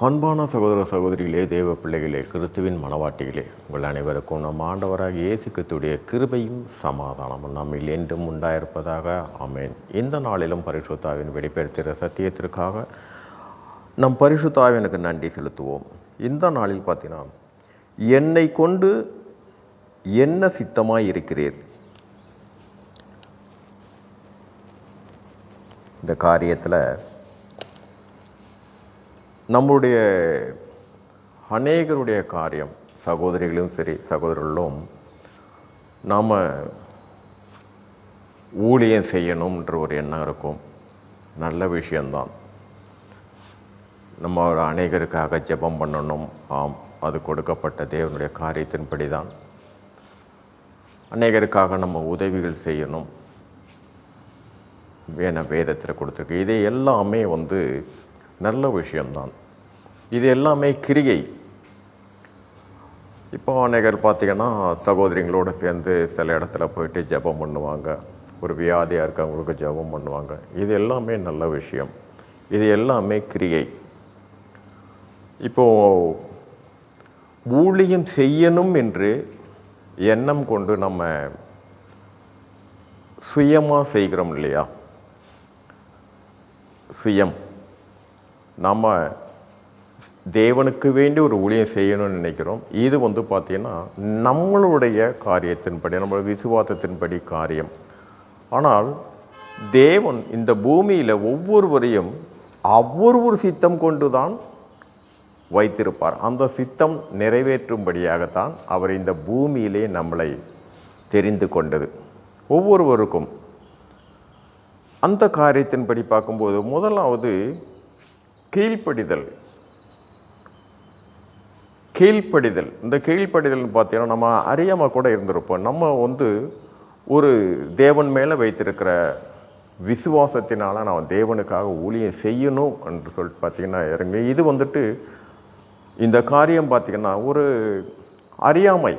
அன்பான சகோதர சகோதரிகளே தேவ பிள்ளைகளே கிறிஸ்துவின் மனவாட்டிகளே உங்கள் அனைவருக்கும் நம் ஆண்டவராக இயேசு கிறிஸ்துடைய கிருபையும் சமாதானமும் நம்மில் என்றும் உண்டாயிருப்பதாக. ஆமென். இந்த நாளிலும் பரிசுத்தாவின் வெளிப்படுத்துகிற சத்தியத்திற்காக நம் பரிசுத்தாவினுக்கு நன்றி செலுத்துவோம். இந்த நாளில் பார்த்தீங்கன்னா என்னை கொண்டு என்ன சித்தமாய் இருக்கிறீர்? இந்த காரியத்தில் நம்முடைய அநேகருடைய காரியம் சகோதரிகளும் சரி சகோதரர்களும் நாம் ஊழியம் செய்யணும்ன்ற ஒரு எண்ணம் இருக்கும். நல்ல விஷயந்தான் நம்ம அநேகருக்காக ஜெபம் பண்ணணும். ஆம் அது கொடுக்கப்பட்ட தேவனுடைய காரியத்தின்படி தான் அநேகருக்காக நம்ம உதவிகள் செய்யணும். வேண வேதத்தில் கொடுத்துருக்கு. இது எல்லாமே வந்து நல்ல விஷயம்தான். இது எல்லாமே கிரியை. இப்போ அநேகர் பார்த்தீங்கன்னா சகோதரிங்களோடு சேர்ந்து சில இடத்துல போயிட்டு ஜெபம் பண்ணுவாங்க. ஒரு வியாதியாக இருக்கவங்களுக்கு ஜெபம் பண்ணுவாங்க. இது எல்லாமே நல்ல விஷயம். இது எல்லாமே கிரியை. இப்போது ஊழியம் செய்யணும் என்று எண்ணம் கொண்டு நம்ம சுயமாக செய்கிறோம் இல்லையா? சுயம். நம்ம தேவனுக்கு வேண்டி ஒரு ஊழியம் செய்யணும்னு நினைக்கிறோம். இது வந்து பார்த்திங்கன்னா நம்மளுடைய காரியத்தின்படி நம்மளுடைய விசுவாசத்தின்படி காரியம். ஆனால் தேவன் இந்த பூமியில் ஒவ்வொருவரையும் ஒவ்வொரு சித்தம் கொண்டு தான் வைத்திருப்பார். அந்த சித்தம் நிறைவேற்றும்படியாகத்தான் அவர் இந்த பூமியிலே நம்மளை தெரிந்து கொண்டது. ஒவ்வொருவருக்கும் அந்த காரியத்தின்படி பார்க்கும்போது முதலாவது கீழ்ப்படிதல். கீழ்ப்படிதல். இந்த கீழ்ப்படிதல்னு பார்த்தீங்கன்னா நம்ம அறியாமல் கூட இருந்திருப்போம். நம்ம வந்து ஒரு தேவன் மேலே வைத்திருக்கிற விசுவாசத்தினால நான் தேவனுக்காக ஊழியம் செய்யணும் என்று சொல்லிட்டு பார்த்தீங்கன்னா இறங்கி இது வந்துட்டு இந்த காரியம் பார்த்திங்கன்னா ஒரு அறியாமை.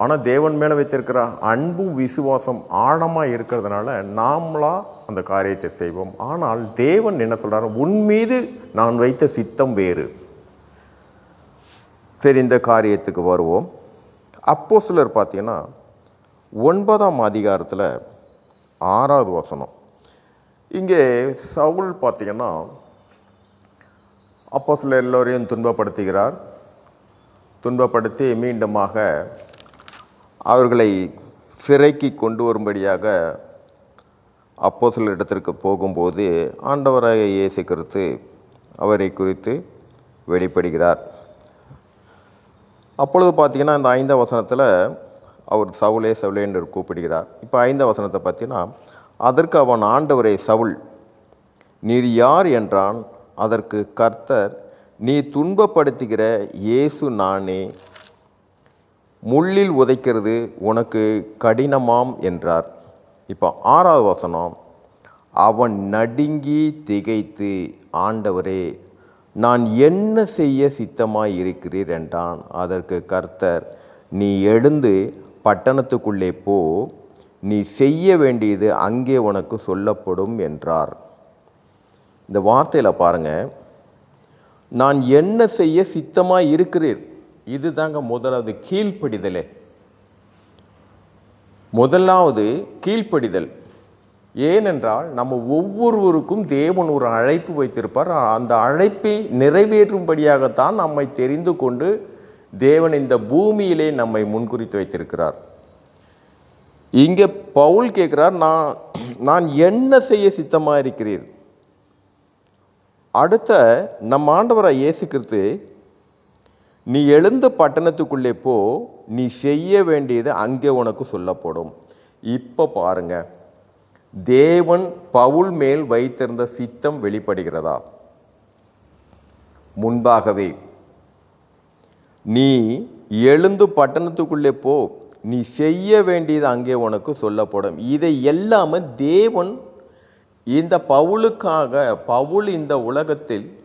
ஆனால் தேவன் மேலே வைத்திருக்கிற அன்பும் விசுவாசம் ஆழமாக இருக்கிறதுனால நாமளாக அந்த காரியத்தை செய்வோம். ஆனால் தேவன் என்ன சொல்கிறார் உன் மீது நான் வைத்த சித்தம் வேறு. சரி இந்த காரியத்துக்கு வருவோம். அப்போ சிலர் பார்த்தீங்கன்னா ஒன்பதாம் அதிகாரத்தில் ஆறாவது வசனம். இங்கே சவுல் பார்த்தீங்கன்னா அப்போ சில எல்லோரையும் துன்பப்படுத்துகிறார். துன்பப்படுத்தி மீண்டுமாக அவர்களை சிறைக்கு கொண்டு வரும்படியாக அப்போ சில இடத்திற்கு போகும்போது ஆண்டவராக இயேசு கருத்து அவரை குறித்து வெளிப்படுகிறார். அப்பொழுது பார்த்தீங்கன்னா இந்த ஐந்தாம் வசனத்தில் அவர் சவுலே சவுலே என்று கூப்பிடுகிறார். இப்போ ஐந்தாம் வசனத்தை பார்த்தீங்கன்னா அதற்கு அவன் ஆண்டவரே சவுல் நீர் யார் என்றான்? அதற்கு கர்த்தர் நீ துன்பப்படுத்துகிற இயேசு நானே முள்ளில் உதைக்கிறது உனக்கு கடினமாம் என்றார். இப்போ ஆறாவது வசனம் அவன் நடுங்கி திகைத்து ஆண்டவரே நான் என்ன செய்ய சித்தமாய் இருக்கிறீர் என்றான். அதற்கு கர்த்தர் நீ எழுந்து பட்டணத்துக்குள்ளே போ. நீ செய்ய வேண்டியது அங்கே உனக்கு சொல்லப்படும் என்றார். இந்த வார்த்தையில் பாருங்க நான் என்ன செய்ய சித்தமாக இருக்கிறீர் இது தாங்க முதலாவது கீழ்ப்படிதலே. முதலாவது கீழ்ப்படிதல். ஏனென்றால் நம்ம ஒவ்வொருவருக்கும் தேவன் ஒரு அழைப்பு வைத்திருப்பார். அந்த அழைப்பை நிறைவேற்றும்படியாகத்தான் நம்மை தெரிந்து கொண்டு தேவன் இந்த பூமியிலே நம்மை முன்குறித்து வைத்திருக்கிறார். இங்கே பவுல் கேட்குறார் நான் நான் என்ன செய்ய சித்தமாக இருக்கிறீர்? அடுத்த நம் ஆண்டவராக இயேசுக்கிறது நீ எழுந்த பட்டணத்துக்குள்ளே போ நீ செய்ய வேண்டியது அங்கே உனக்கு சொல்லப்படும். இப்போ பாருங்கள் தேவன் பவுல் மேல் வைத்திருந்த சித்தம் வெளிப்படுகிறதா? முன்பாகவே நீ எழுந்து பட்டணத்துக்குள்ளே போ. நீ செய்ய வேண்டியது அங்கே உனக்கு சொல்லப்படும். இதை எல்லாமே தேவன் இந்த பவுலுக்காக பவுல் இந்த உலகத்தில்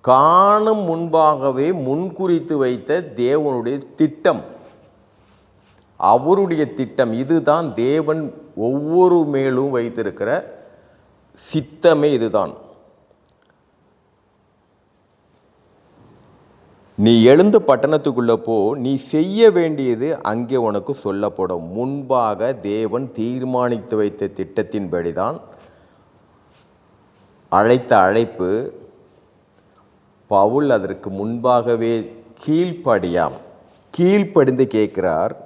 காணும் முன்பாகவே முன்குறித்து வைத்த தேவனுடைய திட்டம். அவருடைய திட்டம் இதுதான். தேவன் ஒவ்வொரு மேலும் வைத்திருக்கிற சித்தமே இதுதான். நீ எழுந்து பட்டணத்துக்குள்ளே போ. நீ செய்ய வேண்டியது அங்கே உனக்கு சொல்லப்படும். முன்பாக தேவன் தீர்மானித்து வைத்த திட்டத்தின்படி தான் அழைத்த அழைப்பு பவுல் அதற்கு முன்பாகவே கீழ்ப்படியாம். கீழ்ப்படிந்து கேட்கிறார்.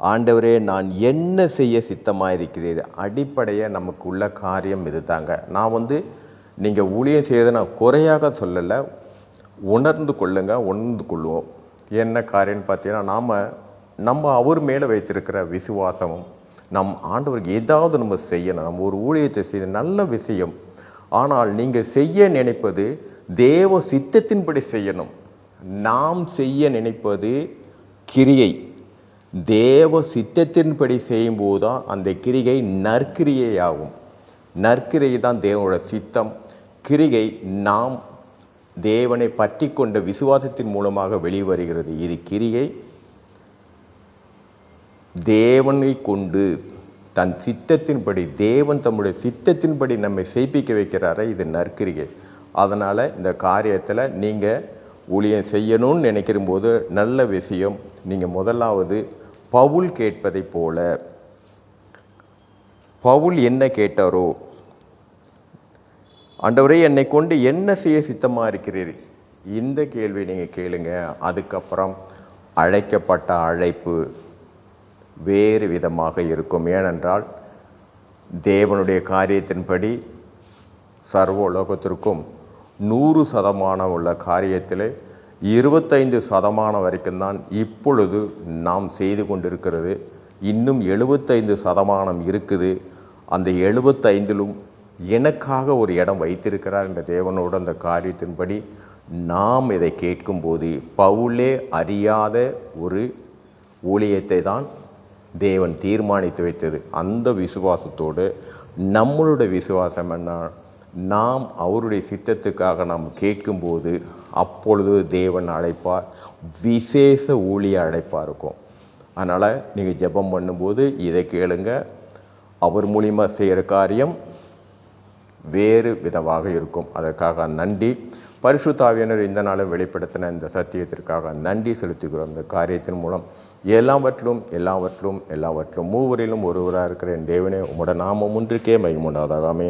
ஆண்டவரே நான் என்ன செய்ய சித்தமாக இருக்கிறீர் அடிப்படையாக நமக்கு உள்ள காரியம் இது தாங்க நான் வந்து நீங்கள் ஊழியம் செய்யறதை நான் குறையாக சொல்லலை. உணர்ந்து கொள்ளுங்க உணர்ந்து கொள்வோம். என்ன காரியம்னு பார்த்தீங்கன்னா நாம் நம்ம அவர் மேலே வைத்திருக்கிற விசுவாசமும் நம் ஆண்டவருக்கு ஏதாவது நம்ம செய்யணும். நம்ம ஒரு ஊழியத்தை செய்ய நல்ல விஷயம். ஆனால் நீங்கள் செய்ய நினைப்பது தேவ சித்தத்தின்படி செய்யணும். நாம் செய்ய நினைப்பது கிரியை. தேவ சித்தத்தின்படி செய்யும்போது தான் அந்த கிரிகை நற்கிரியையாகும். நற்கிரியை தான் தேவனோட சித்தம். கிரிகை நாம் தேவனை பற்றி கொண்ட விசுவாசத்தின் மூலமாக வெளிவருகிறது. இது கிரியை தேவனை கொண்டு தன் சித்தத்தின்படி தேவன் தம்முடைய சித்தத்தின்படி நம்மை செய்ப்பிக்க வைக்கிறாரே இது நற்கிரிகை அதனால் இந்த காரியத்தில் நீங்கள் ஊழியம் செய்யணும்னு நினைக்கிற போது நல்ல விஷயம். நீங்கள் முதலாவது பவுல் கேட்பதைப் போல. பவுல் என்ன கேட்டாரோ? ஆண்டவரே என்னை கொண்டு என்ன செய்ய சித்தமாக இருக்கிறீர்? இந்த கேள்வி நீங்கள் கேளுங்க. அதுக்கப்புறம் அழைக்கப்பட்ட அழைப்பு வேறு விதமாக இருக்கும். ஏனென்றால் தேவனுடைய காரியத்தின்படி சர்வ உலகத்திற்கும் நூறு சதமானம் உள்ள காரியத்தில் இருபத்தைந்து சதமானம் வரைக்கும் தான் இப்பொழுது நாம் செய்து கொண்டிருக்கிறது. இன்னும் எழுபத்தைந்து சதமானம் இருக்குது. அந்த எழுபத்தைந்திலும் எனக்காக ஒரு இடம் வைத்திருக்கிறார் என்ற தேவனோட அந்த காரியத்தின்படி நாம் இதை கேட்கும்போது பவுலே அறியாத ஒரு ஊழியத்தை தான் தேவன் தீர்மானித்து வைத்தது. அந்த விசுவாசத்தோடு நம்மளுடைய விசுவாசம் என்ன? நாம் அவருடைய சித்தத்துக்காக நாம் கேட்கும்போது அப்பொழுது தேவன் அழைப்பார் விசேஷ ஊழிய அழைப்பாக இருக்கும். அதனால் நீங்கள் ஜெபம் பண்ணும்போது இதை கேளுங்க. அவர் மூலிமா செய்கிற காரியம் வேறு விதமாக இருக்கும். அதற்காக நன்றி. பரிசுத்தாவியனர் இந்த நாளும் வெளிப்படுத்தின இந்த சத்தியத்திற்காக நன்றி செலுத்துகிறோம். இந்த காரியத்தின் மூலம் எல்லாவற்றிலும் எல்லாவற்றிலும் எல்லாவற்றிலும் மூவரிலும் ஒருவராக இருக்கிற என் தேவனே உம்முடைய நாமம் ஒன்றுக்கே மகிமுண்டாதாக ஆமென்.